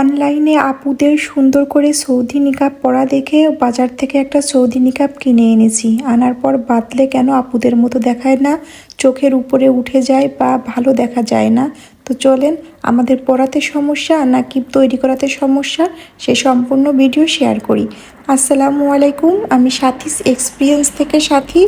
অনলাইনে আপুদের সুন্দর করে সৌদি নিকাব পরা দেখে বাজার থেকে একটা সৌদি নিকাব কিনে এনেছি। আনার পর বাদলে কেন আপুদের মতো দেখায় না? চোখের উপরে উঠে যায় বা ভালো দেখা যায় না। তো চলেন, আমাদের পড়াতে সমস্যা নাকি তৈরি করাতে সমস্যা, সে সম্পূর্ণ ভিডিও শেয়ার করি। আসসালামু আলাইকুম, আমি সাথী এক্সপিরিয়েন্স থেকে সাথী।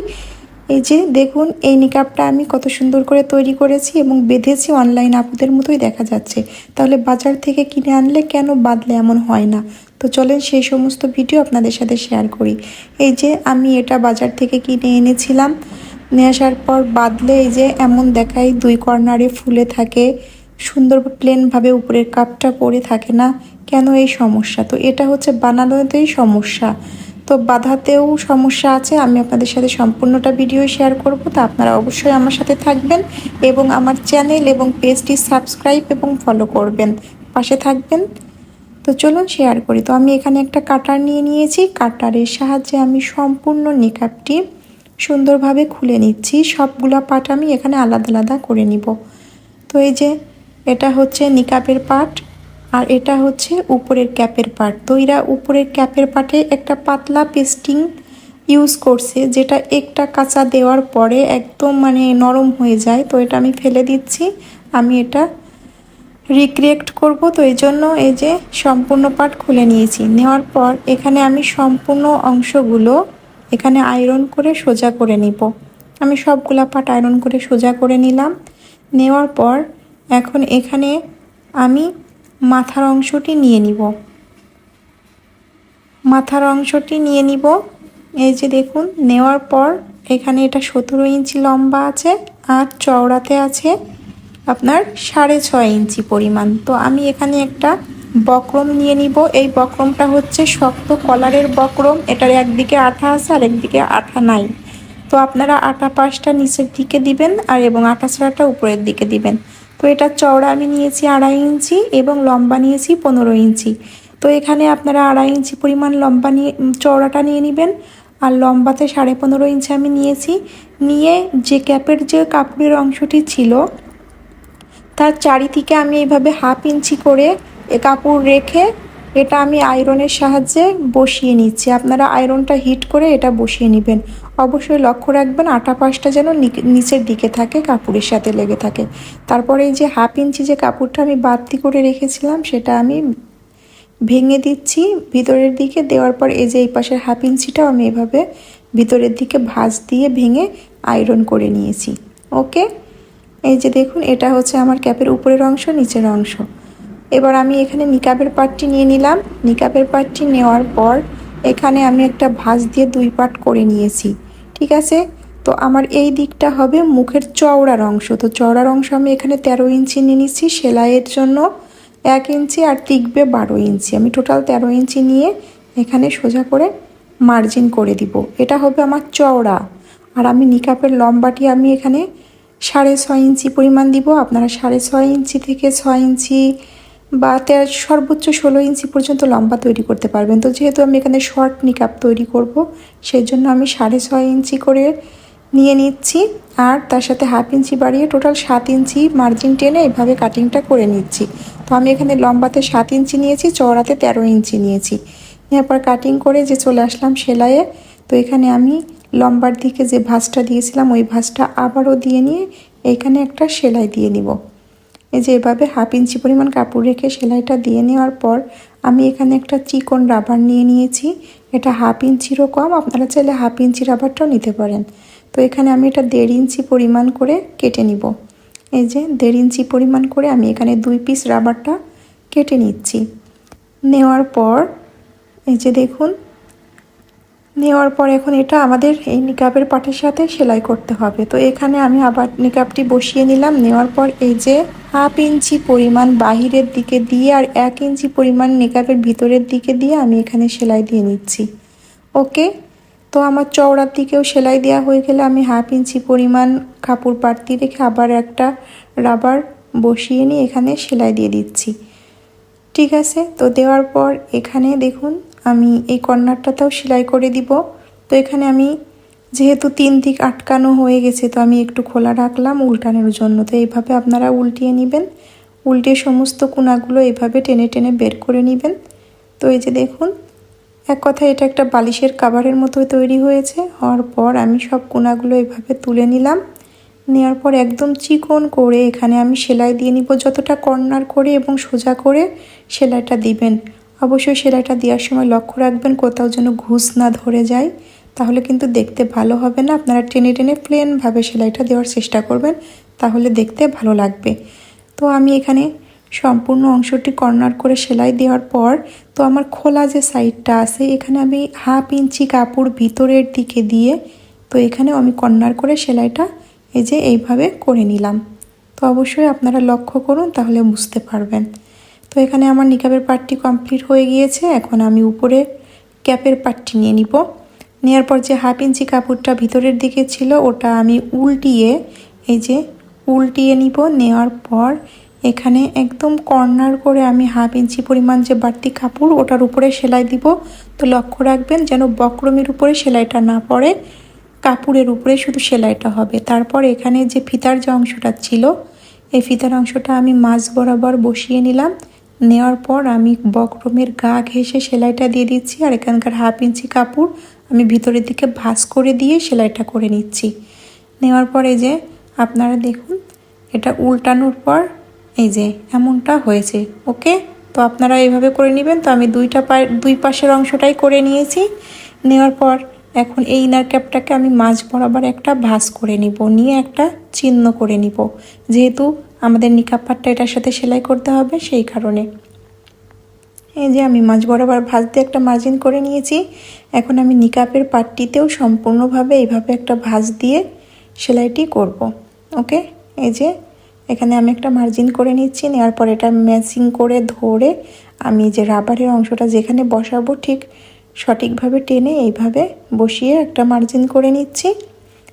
এই যে দেখুন, এই নিকাপটা আমি কত সুন্দর করে তৈরি করেছি এবং বেঁধেছি অনলাইন আপুদের মতোই দেখা যাচ্ছে। তাহলে বাজার থেকে কিনে আনলে কেন বাদলে এমন হয় না? তো চলেন সেই সমস্ত ভিডিও আপনাদের সাথে শেয়ার করি। এই যে আমি এটা বাজার থেকে কিনে এনেছিলাম। নিয়ে আসার পর বাদলে এই যে এমন দেখায় দুই কর্নারে ফুলে থাকে, সুন্দর প্লেনভাবে উপরের কাপটা পরে থাকে না। কেন এই সমস্যা? তো এটা হচ্ছে বানানোতেই সমস্যা। তো বাধাতেও সমস্যা আছে, আমি আপনাদের সাথে সম্পূর্ণটা ভিডিও শেয়ার করব, তো আপনারা অবশ্যই আমার সাথে থাকবেন এবং আমার চ্যানেল এবং পেজটি সাবস্ক্রাইব এবং ফলো করবেন, পাশে থাকবেন। তো চলুন শেয়ার করি, তো আমি এখানে একটা কাটার নিয়ে নিয়েছি, কাটারের সাহায্যে আমি সম্পূর্ণ নিকাপটি সুন্দরভাবে খুলে নিচ্ছি, সবগুলা পাট আমি এখানে আলাদা আলাদা করে নিব। তো এই যে, এটা হচ্ছে নিকাপের পাট আর এটা হচ্ছে উপরের ক্যাপের পার্ট। তো এরা উপরের ক্যাপের পার্টে একটা পাতলা পেস্টিং ইউজ করছে, যেটা একটা কাঁচা দেওয়ার পরে একদম মানে নরম হয়ে যায়। তো এটা আমি ফেলে দিচ্ছি। আমি এটা রিক্রিয়েক্ট করব। তো এই জন্য এই যে সম্পূর্ণ পার্ট খুলে নিয়েছি। নেওয়ার পর এখানে আমি সম্পূর্ণ অংশগুলো এখানে আয়রন করে সোজা করে নিব। আমি সবগুলা পার্ট আয়রন করে সোজা করে নিলাম। নেওয়ার পর এখন এখানে আমি মাথার অংশটি নিয়ে নিব। মাথার অংশটি নিয়ে নিব। এই যে দেখুন, নেওয়ার পর এখানে এটা সতেরো ইঞ্চি লম্বা আছে আর চওড়াতে আছে আপনার সাড়ে ছয় ইঞ্চি পরিমাণ। তো আমি এখানে একটা বক্রম নিয়ে নিব। এই বক্রমটা হচ্ছে শক্ত কলারের বক্রম। এটার একদিকে আঠা আছে আর একদিকে আঠা নাই। তো আপনারা আটা পাশটা নিচের দিকে দিবেন আর এবং আটা ছাড়াটা উপরের দিকে দিবেন। তো এটা চওড়া আমি নিয়েছি আড়াই ইঞ্চি এবং লম্বা নিয়েছি পনেরো ইঞ্চি। তো এখানে আপনারা আড়াই ইঞ্চি পরিমাণ লম্বা নিয়ে চওড়াটা নিয়ে নেবেন। আর লম্বাতে সাড়ে পনেরো ইঞ্চি আমি নিয়েছি। নিয়ে যে ক্যাপের যে কাপড়ের অংশটি ছিল, তার চারিদিকে আমি এইভাবে হাফ ইঞ্চি করে এ কাপড় রেখে এটা আমি আয়রনের সাহায্যে বসিয়ে নিচ্ছি। আপনারা আয়রনটা হিট করে এটা বসিয়ে নেবেন। অবশ্যই লক্ষ্য রাখবেন, আটা পাশটা যেন নিচের দিকে থাকে, কাপড়ের সাথে লেগে থাকে। তারপরে এই যে হাফ ইঞ্চি যে কাপড়টা আমি বাড়তি করে রেখেছিলাম, সেটা আমি ভেঙে দিচ্ছি ভিতরের দিকে। দেওয়ার পর এই যে এই পাশের হাফ ইঞ্চিটাও আমি এভাবে ভিতরের দিকে ভাঁজ দিয়ে ভেঙে আয়রন করে নিয়েছি। ওকে? এই যে দেখুন, এটা হচ্ছে আমার ক্যাপের উপরের অংশ, নিচের অংশ। এবার আমি এখানে নিকাবের পাটটি নিয়ে নিলাম। নিকাবের পাটটি নেওয়ার পর এখানে আমি একটা ভাঁজ দিয়ে দুই পাট করে নিয়েছি, ঠিক আছে? তো আমার এই দিকটা হবে মুখের চওড়ার অংশ। তো চওড়ার অংশ আমি এখানে তেরো ইঞ্চি নিয়ে নিচ্ছি সেলাইয়ের জন্য এক ইঞ্চি আর টিকবে বারো ইঞ্চি। আমি টোটাল তেরো ইঞ্চি নিয়ে এখানে সোজা করে মার্জিন করে দিব। এটা হবে আমার চওড়া। আর আমি নিকাপের লম্বাটি আমি এখানে সাড়ে ছয় ইঞ্চি পরিমাণ দিব। আপনারা সাড়ে ছয় ইঞ্চি থেকে ছয় ইঞ্চি বা তেরো সর্বোচ্চ ষোলো ইঞ্চি পর্যন্ত লম্বা তৈরি করতে পারবেন। তো যেহেতু আমি এখানে শর্ট নিকাপ তৈরি করব সেই জন্য আমি সাড়ে ছয় ইঞ্চি করে নিয়ে নিচ্ছি। আর তার সাথে হাফ ইঞ্চি বাড়িয়ে টোটাল সাত ইঞ্চি মার্জিন টেনে এভাবে কাটিংটা করে নিচ্ছি। তো আমি এখানে লম্বাতে সাত ইঞ্চি নিয়েছি, চওড়াতে তেরো ইঞ্চি নিয়েছি। নেওয়ার পর কাটিং করে যে চলে আসলাম সেলাইয়ে, তো এখানে আমি লম্বার দিকে যে ভাঁজটা দিয়েছিলাম, ওই ভাঁজটা আবারও দিয়ে নিয়ে এখানে একটা সেলাই দিয়ে নিব। এই যে এভাবে হাফ ইঞ্চি পরিমাণ কাপড় রেখে সেলাইটা দিয়ে নেওয়ার পর আমি এখানে একটা চিকন রাবার নিয়ে নিয়েছি। এটা হাফ ইঞ্চিরও কম, আপনারা চাইলে হাফ ইঞ্চি রাবারটাও নিতে পারেন। তো এখানে আমি এটা দেড় ইঞ্চি পরিমাণ করে কেটে নিব। এই যে দেড় ইঞ্চি পরিমাণ করে আমি এখানে দুই পিস রাবারটা কেটে নিচ্ছি। নেওয়ার পর এই যে দেখুন নেওয়ার পর এখন এটা আমাদের এই নিকাবের পাটের সাথে সেলাই করতে হবে। তো এখানে আমি আবার নিকাবটি বসিয়ে নিলাম। নেওয়ার পর এই যে হাফ ইঞ্চি পরিমাণ বাহিরের দিকে দিয়ে আর এক ইঞ্চি পরিমাণ নিকাবের ভিতরের দিকে দিয়ে আমি এখানে সেলাই দিয়ে নিচ্ছি। ওকে? তো আমার চওড়ার দিকেও সেলাই দেওয়া হয়ে গেলে আমি হাফ ইঞ্চি পরিমাণ কাপড় পাড়তি রেখে আবার একটা রাবার বসিয়ে নিয়ে এখানে সেলাই দিয়ে দিচ্ছি। ঠিক আছে? তো দেওয়ার পর এখানে দেখুন আমি এই কর্নারটাতেও সেলাই করে দিব। তো এখানে আমি যেহেতু তিন দিক আটকানো হয়ে গেছে, তো আমি একটু খোলা রাখলাম উল্টানোর জন্য। তো এইভাবে আপনারা উল্টিয়ে নেবেন। উল্টে সমস্ত কোনাগুলো এভাবে টেনে টেনে বের করে নেবেন। তো এই যে দেখুন, এক কথা এটা একটা বালিশের কাভারের মতো তৈরি হয়েছে। হওয়ার পর আমি সব কোনাগুলো এভাবে তুলে নিলাম। নেওয়ার পর একদম চিকন করে এখানে আমি সেলাই দিয়ে নিব। যতটা কর্নার করে এবং সোজা করে সেলাইটা দিবেন। অবশ্যই সেলাইটা দেওয়ার সময় লক্ষ্য রাখবেন, কোথাও যেন ঘুষ না ধরে যায়। তাহলে কিন্তু দেখতে ভালো হবে না। আপনারা টেনে টেনে প্লেনভাবে সেলাইটা দেওয়ার চেষ্টা করবেন, তাহলে দেখতে ভালো লাগবে। তো আমি এখানে সম্পূর্ণ অংশটি কর্নার করে সেলাই দেওয়ার পর, তো আমার খোলা যে সাইডটা আছে, এখানে আমি হাফ ইঞ্চি কাপড় ভিতরের দিকে দিয়ে, তো এখানেও আমি কর্নার করে সেলাইটা এই যে এইভাবে করে নিলাম। তো অবশ্যই আপনারা লক্ষ্য করুন, তাহলে বুঝতে পারবেন। তো এখানে আমার নিকাবের পার্টটি কমপ্লিট হয়ে গিয়েছে। এখন আমি উপরে ক্যাপের পার্টটি নিয়ে নিব। নেওয়ার পর যে হাফ ইঞ্চি কাপড়টা ভিতরের দিকে ছিল, ওটা আমি উল্টিয়ে, এই যে উল্টিয়ে নিব। নেওয়ার পর এখানে একদম কর্নার করে আমি হাফ ইঞ্চি পরিমাণ যে বাড়তি কাপড়, ওটার উপরে সেলাই দিব। তো লক্ষ্য রাখবেন যেন বক্রমের উপরে সেলাইটা না পড়ে, কাপড়ের উপরে শুধু সেলাইটা হবে। তারপর এখানে যে ফিতার যে অংশটা ছিল, এই ফিতার অংশটা আমি মাঝ বরাবর বসিয়ে নিলাম। নেওয়ার পর আমি বক্রমের গা ঘেঁষে সেলাইটা দিয়ে দিচ্ছি আর এখানকার হাফ ইঞ্চি কাপড় আমি ভিতরের দিকে ভাঁজ করে দিয়ে সেলাইটা করে নিচ্ছি। নেওয়ার পর এই যে আপনারা দেখুন, এটা উল্টানোর পর এই যে এমনটা হয়েছে, ওকে? তো আপনারা এইভাবে করে নেবেন, তো আমি দুইটা পায়ে, দুই পাশের অংশটাই করে নিয়েছি। নেওয়ার পর এখন এই ইনার ক্যাপটাকে আমি মাঝ বরাবর একটা ভাঁজ করে নিব, নিয়ে একটা চিহ্ন করে নিব। যেহেতু আমাদের নিকাপ পাটটা এটার সাথে সেলাই করতে হবে সেই কারণে। এই যে আমি মাঝ বরাবর ভাঁজ দিয়ে একটা মার্জিন করে নিয়েছি। এখন আমি নিকাপের পাটটিতেও সম্পূর্ণভাবে এইভাবে একটা ভাঁজ দিয়ে সেলাইটি করব। ওকে? এই যে এখানে আমি একটা মার্জিন করে নিচ্ছি, নেওয়ার পর এটা ম্যাচিং করে ধরে আমি যে রাবারের অংশটা যেখানে বসাবো ঠিক সঠিকভাবে টেনে এইভাবে বসিয়ে একটা মার্জিন করে নিচ্ছি।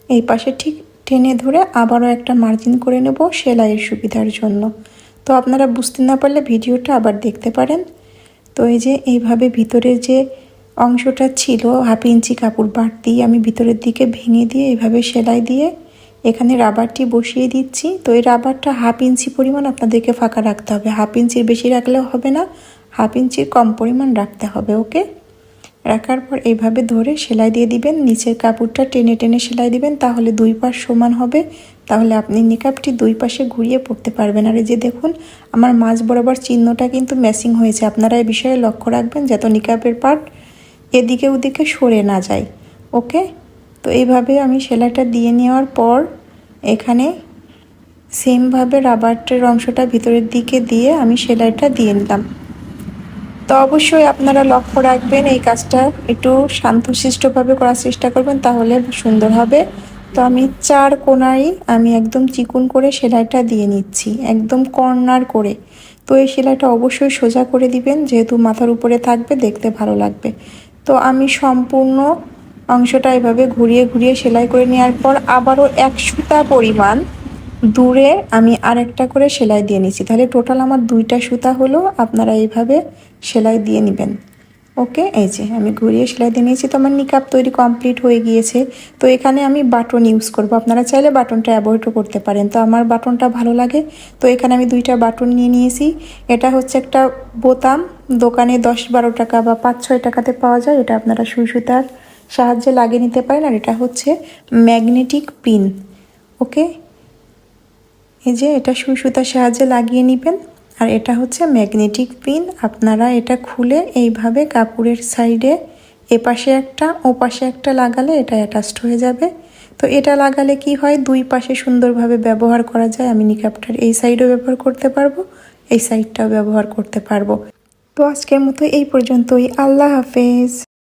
এই পাশে ঠিক টেনে ধরে আবারও একটা মার্জিন করে নেব সেলাইয়ের সুবিধার জন্য। তো আপনারা বুঝতে না পারলে ভিডিওটা আবার দেখতে পারেন। তো এই যে এইভাবে ভিতরের যে অংশটা ছিল, হাফ ইঞ্চি কাপড় বাড়তি আমি ভিতরের দিকে ভেঙে দিয়ে এইভাবে সেলাই দিয়ে এখানে রাবারটি বসিয়ে দিচ্ছি। তো এই রাবারটা হাফ ইঞ্চি পরিমাণ আপনাদেরকে ফাঁকা রাখতে হবে। হাফ ইঞ্চির বেশি রাখলেও হবে না, হাফ ইঞ্চির কম পরিমাণ রাখতে হবে, ওকে? রাখার পর এইভাবে ধরে সেলাই দিয়ে দিবেন। নিচের কাপড়টা টেনে টেনে সেলাই দিবেন, তাহলে দুই পাশ সমান হবে। তাহলে আপনি নিকাপটি দুই পাশে ঘুরিয়ে পড়তে পারবেন। আর এই যে দেখুন, আমার মাঝ বরাবর চিহ্নটা কিন্তু ম্যাচিং হয়েছে। আপনারা এই বিষয়ে লক্ষ্য রাখবেন যাতে নিকাপের পার্ট এদিকে ওদিকে সরে না যায়। ওকে? তো এইভাবে আমি সেলাইটা দিয়ে নেওয়ার পর এখানে সেমভাবে রাবারটের অংশটা ভিতরের দিকে দিয়ে আমি সেলাইটা দিয়ে নিলাম। তো অবশ্যই আপনারা লক্ষ্য রাখবেন, এই কাজটা একটু শান্তশিষ্টভাবে করার চেষ্টা করবেন, তাহলে সুন্দর হবে। তো আমি চার কোনায় আমি একদম চিকুন করে সেলাইটা দিয়ে নিচ্ছি, একদম কর্নার করে। তো এই সেলাইটা অবশ্যই সোজা করে দিবেন, যেহেতু মাথার উপরে থাকবে, দেখতে ভালো লাগবে। তো আমি সম্পূর্ণ অংশটা এভাবে ঘুরিয়ে ঘুরিয়ে সেলাই করে নেওয়ার পর আবারও এক সুতা পরিমাণ দূরে আমি আরেকটা করে সেলাই দিয়ে নিচ্ছি তাহলে টোটাল আমার দুইটা সুতা হলো, আপনারা এইভাবে সেলাই দিয়ে নেবেন। ওকে? এই যে, আমি ঘুরিয়ে সেলাই দিয়ে নিয়েছি, তো আমার নিকাপ তৈরি কমপ্লিট হয়ে গিয়েছে। তো এখানে আমি বাটন ইউজ করব। আপনারা চাইলে বাটনটা অ্যাভয়েডও করতে পারেন। তো আমার বাটনটা ভালো লাগে। তো এখানে আমি দুইটা বাটন নিয়ে নিয়েছি। এটা হচ্ছে একটা বোতাম। দোকানে দশ বারো টাকা বা পাঁচ ছয় টাকাতে পাওয়া যায়। এটা আপনারা সুই সুতার সাহায্যে লাগিয়ে নিতে পারেন। আর এটা হচ্ছে ম্যাগনেটিক পিন ওকে? এই যে এটা সুই সুতার সাহায্যে লাগিয়ে নেবেন। আর এটা হচ্ছে ম্যাগনেটিক পিন। আপনারা এটা খুলে এইভাবে কাপড়ের সাইডে এপাশে একটা ও পাশে একটা লাগালে এটা অ্যাটাচড হয়ে যাবে। তো এটা লাগালে কি হয়? দুই পাশে সুন্দরভাবে ব্যবহার করা যায়। আমি নিকাপটার এই সাইডও ব্যবহার করতে পারব, এই সাইডটাও ব্যবহার করতে পারব। তো আজকের মতো এই পর্যন্তই। আল্লাহ হাফেজ।